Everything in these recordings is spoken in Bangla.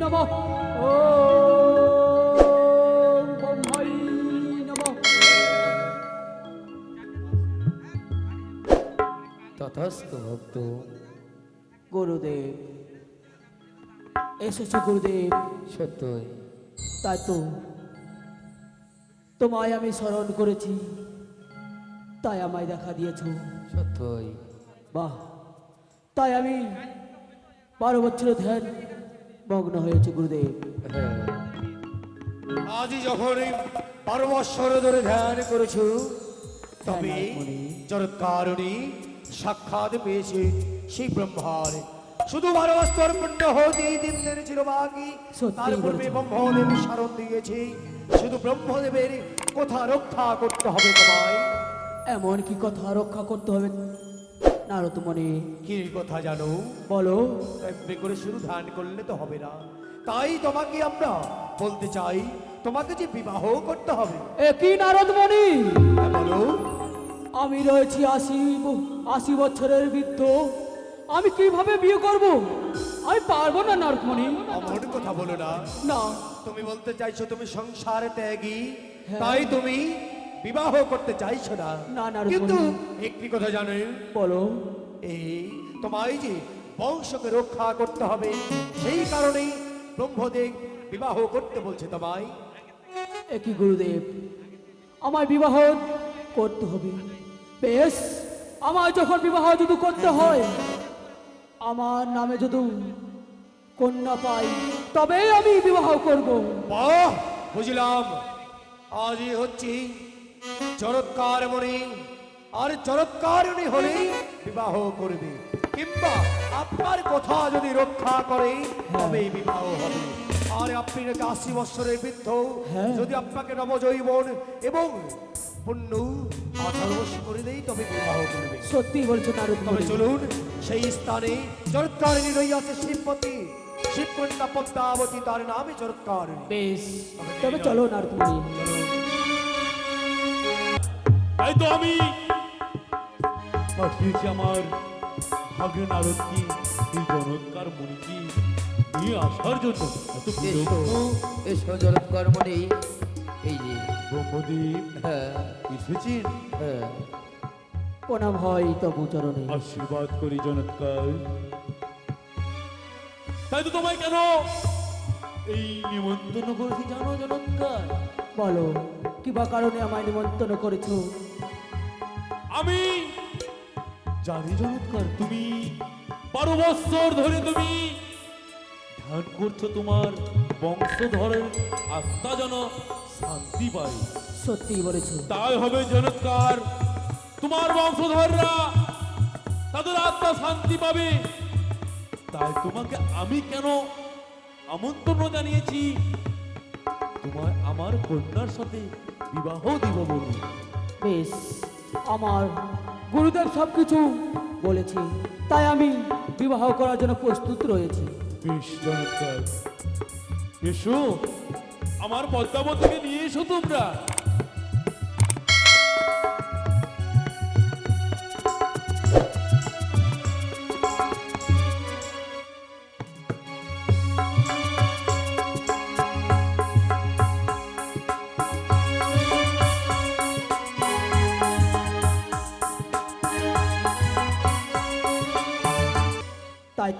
নমঃ। ও তথাস্থ ভক্ত। গুরুদেব এসেছ গুরুদেব। সত্যই। তাই তো। তোমায় আমি স্মরণ করেছি তাই আমায় দেখা দিয়েছ। সত্যই। বাহ তাই আমি বারো বছর ধ্যান মগ্ন হয়েছে গুরুদেব। হ্যাঁ। আজই যখন এই বারো বৎসর ধরে ধ্যান করেছ তবে হ্যাঁ, নারদমণি। জরৎকারণী সাক্ষাৎ পেয়েছে সেই ব্রহ্মার। শুধু বৎসর পুণ্য হতে এই দিন দিন ছিল বাকি তার পূর্বে ব্রহ্মদেব স্মরণ দিয়েছে। শুধু ব্রহ্মদেবের কথা রক্ষা করতে হবে তোমায়। এমন কি কথা রক্ষা করতে হবে? নারদ মনে কি কথা জানো? বলো। এমনি করে শুধু ধ্যান করলে তো হবে না। তাই তোমাকে আমরা বলতে চাই তোমাকে যে বিবাহ করতে হবে। এ কি নারদ মণি হ্যাঁ, বলো। আমি রয়েছি আশি আশি বছরের বৃদ্ধ। আমি কীভাবে বিয়ে করব? আমি পারব না নারদ মণি অমন কথা বলো না। না। তুমি বলতে চাইছো তুমি সংসার ত্যাগী। হ্যাঁ। তাই তুমি বিবাহ করতে চাইছো না? না, না, কিন্তু একটি কথা জানো? বলো। এই তোমায় যে বংশকে রক্ষা করতে হবে সেই কারণেই ব্রহ্মদেব বিবাহ করতে বলছে তোমায়। একই গুরুদেব? আমায় বিবাহ করতে হবে। বেশ আমায় যখন বিবাহ যদি করতে হয় আমার নামে যদি কন্যা পাই তবেই আমি বিবাহ করব। বাহ বুঝলাম। আজই হচ্ছে চরৎকার মনে আর চরৎকারণী হলে বিবাহ করবে। কিংবা আপনার কথা যদি রক্ষা করে তবেই বিবাহ হবে। আর আপনি নাকি আশি বৎসরের বৃদ্ধ হ্যাঁ। যদি আপনাকে নবজৈবন এবং পুণ্য আঠারো করে দেই তবে বিবাহ করবে। সত্যি বলছো নারদ তবে চলুন সেই স্থানে চরৎকারিণী রইয়াছে শিবপতি শিবকন্যা পদ্মাবতী তার নামে চরৎকারিণী বেশ। তবে চলো মণি। তাই তো আমি পাঠিয়েছি আমার ভাগ্য নারদকে এই জনৎকার মণিকে নিয়ে আসার জন্য। এত এসো এসো এই যে। ব্রহ্মদেব হ্যাঁ। এসেছেন। হ্যাঁ। প্রণাম হয় তবু চরণে। আশীর্বাদ করি জনৎকার। তাই তো তোমায় কেন এই নিমন্ত্রণ করেছি জানো জনৎকার? বলো কিবা কারণে আমায় নিমন্ত্রণ করেছ? আমি জানি জনৎকার তুমি বারো বছর ধরে তুমি ধ্যান করছ তোমার বংশধরের আত্মা যেন শান্তি পায়। সত্যি বলেছ। তাই হবে জনৎকার তোমার বংশধররা তাদের আত্মা শান্তি পাবে। তাই তোমাকে আমি কেন আমন্ত্রণ জানিয়েছি? তোমার আমার কন্যার সাথে বিবাহ দিব বলি। বেশ। আমার গুরুদেব সব কিছু বলেছে। তাই আমি বিবাহ করার জন্য প্রস্তুত রয়েছি। আমার পদ্মাবতীকে নিয়ে এসো তোমরা।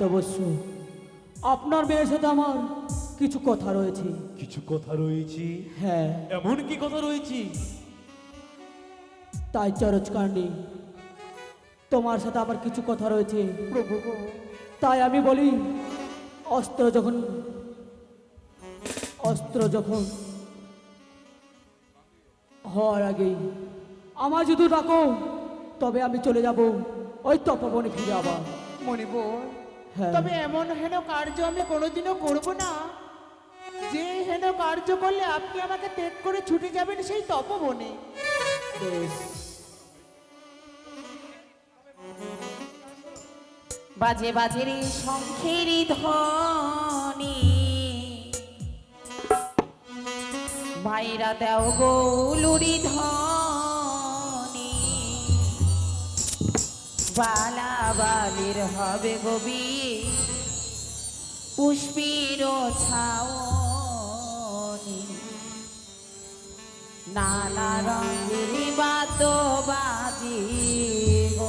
তাই অবশ্য আপনার মেয়ের সাথে আমার কিছু কথা রয়েছে। কিছু কথা রয়েছে? হ্যাঁ। এমন কি কথা রয়েছে? তাই চরচ কাণ্ডি তোমার সাথে আমার কিছু কথা রয়েছে। তাই আমি বলি অস্ত্র যখন অস্ত্র যখন হওয়ার আগেই আমার যদি ডাকো তবে আমি চলে যাব ওই তপবনে ফিরে আবার। হ্যাঁ। তবে এমন হেন কার্য আমি কোনোদিনও করব না। যে হেন কার্য করলে আপনি আমাকে ত্যাগ করে ছুটে যাবেন সেই তপবনে। বাজে বাজে রে শঙ্খের ধনি ভাইরা দেও গৌলুরি ধ্বনি। বালাবালির হবে গবি পুষ্পির ছাওনি নানা রঙের বাদ বাজিব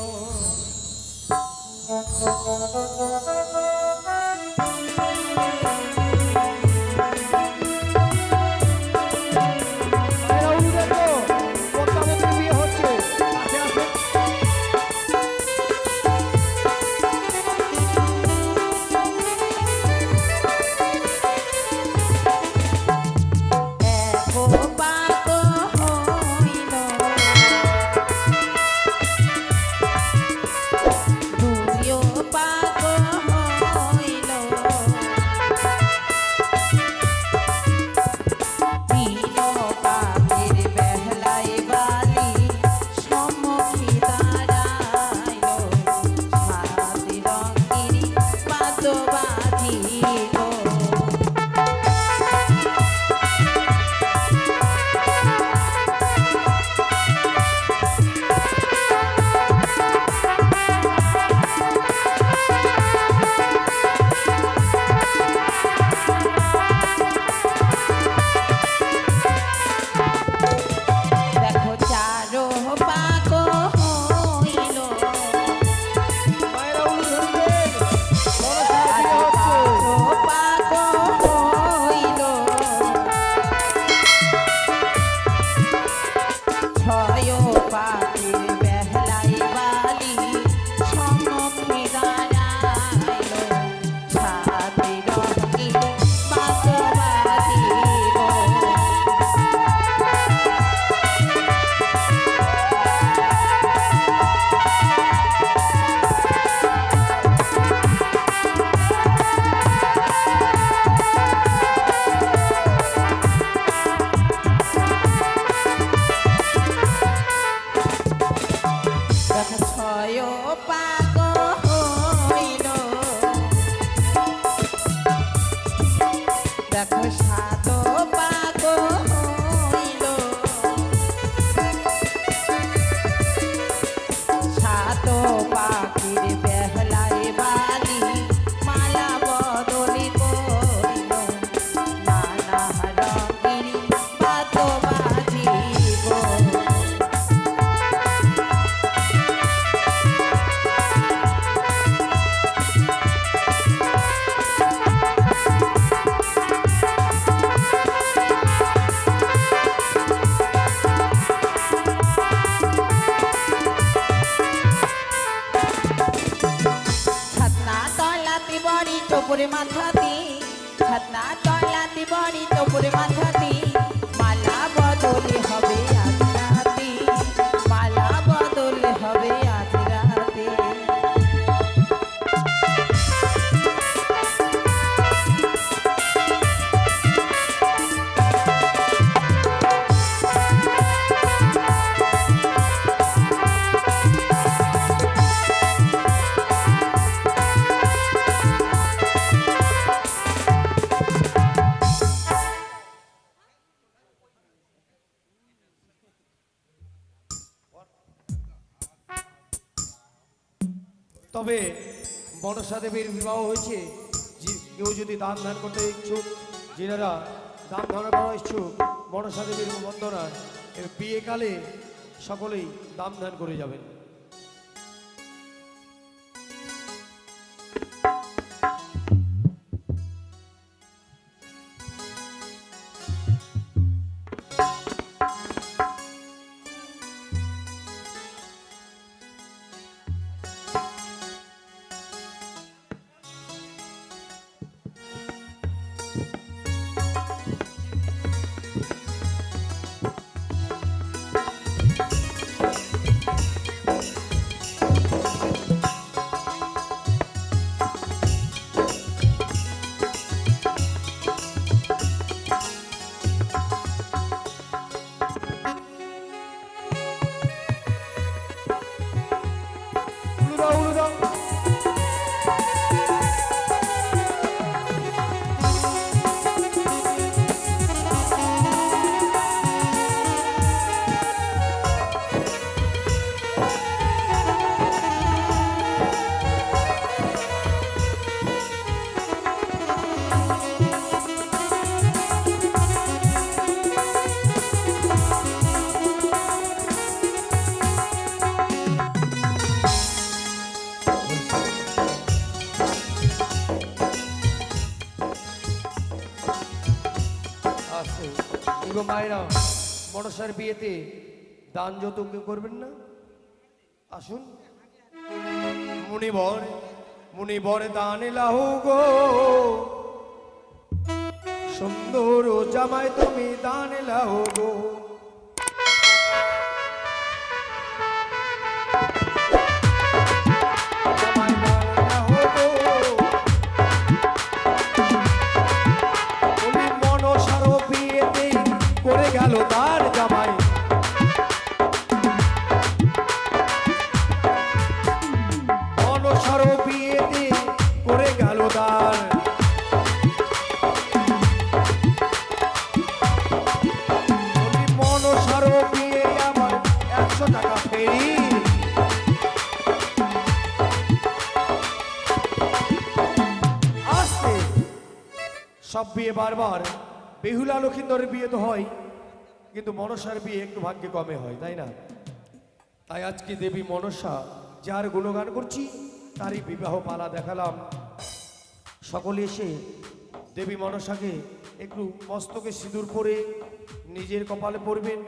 কলা দিবনি তোপুরে মাথা দিয়ে তবে বনসা দেবীর বিবাহ হয়েছে। কেউ যদি দান ধান করতে ইচ্ছুক, যেনারা দান ধারণ করা ইচ্ছুক, বনসা দেবীর বন্দনায় বিয়েকালে সকলেই দান ধান করে যাবেন। মনসার বিয়েতে দান যত কেউ করবেন না? আসুন। মুনিবর মুনিবর দান লাহু গো। সুন্দর ও জামাই তুমি দান লাহু গো। সব বিয়ে বারবার। বেহুলা লক্ষিন্দরের বিয়ে তো হয়, কিন্তু মনসার বিয়ে একটু ভাগ্যে কমে হয়, তাই না? তাই আজকে দেবী মনসা যার গুণগান করছি, তারই বিবাহ পালা দেখালাম। সকলে এসে দেবী মনসাকে একটু মস্তকে সিঁদুর পরে নিজের কপালে পরবেন,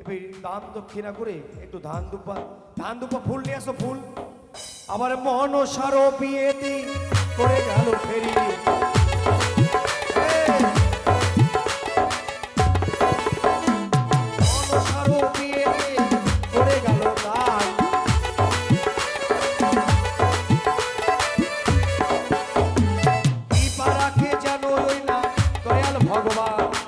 এবার দান দক্ষিণা করে একটু ধান দুপা ধান দুপা ফুল নিয়ে আসো, ফুল। আবার মনসারও বিয়েতে করে গেল ফেরি। 고마워.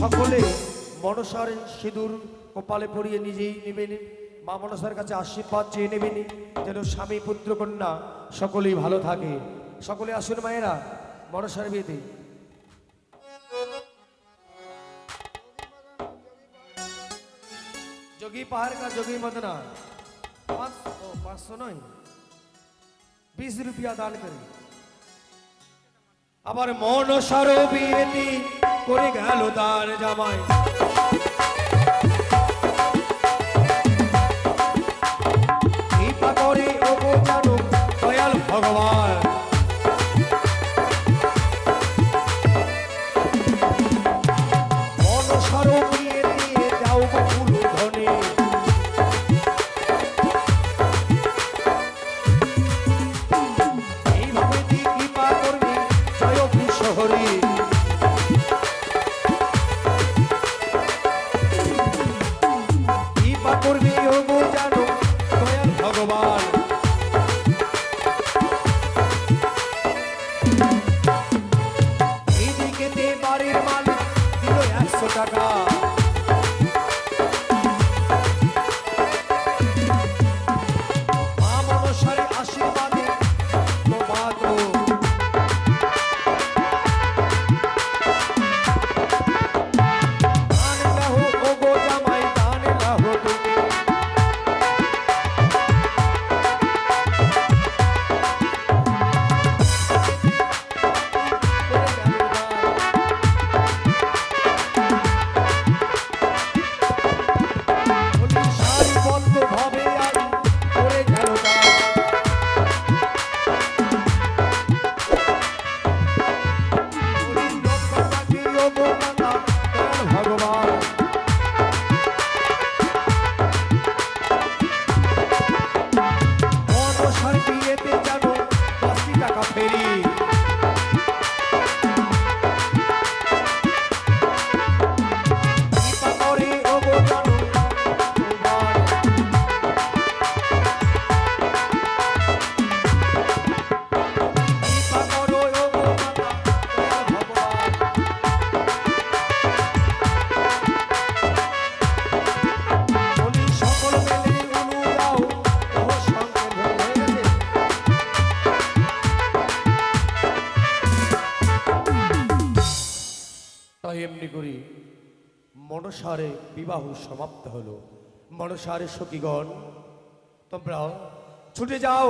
সকলে মনসার সিঁদুর কপালে পরিয়ে নিজেই নেবেন। মা মনসার কাছে আশীর্বাদ চেয়ে নেবেন। যেন স্বামী পুত্র কন্যা সকলেই ভালো থাকে। সকলে আসুন মায়েরা, মনসার বিয়েতে যোগী পাহাড় কা যোগী মদনা। পাঁচ, ও, পাঁচশো নয়। বিশ রুপিয়া দান করে। আবার মনসার বিয়েতে করে গেল তার জামাই। মনসারে বিবাহ সমাপ্ত হলো। মনসারে সখীগণ তোমরা ছুটে যাও।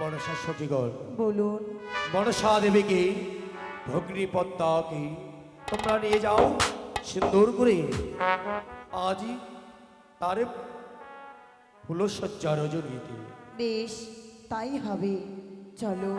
মনসা সখীগণ বলুন। মনসা দেবীকে ভগ্নী পদ্মাকে তোমরা নিয়ে যাও সুন্দর করে। আজই তারে ফুলসজ্জা রজনীতে। বেশ তাই হবে। চলো।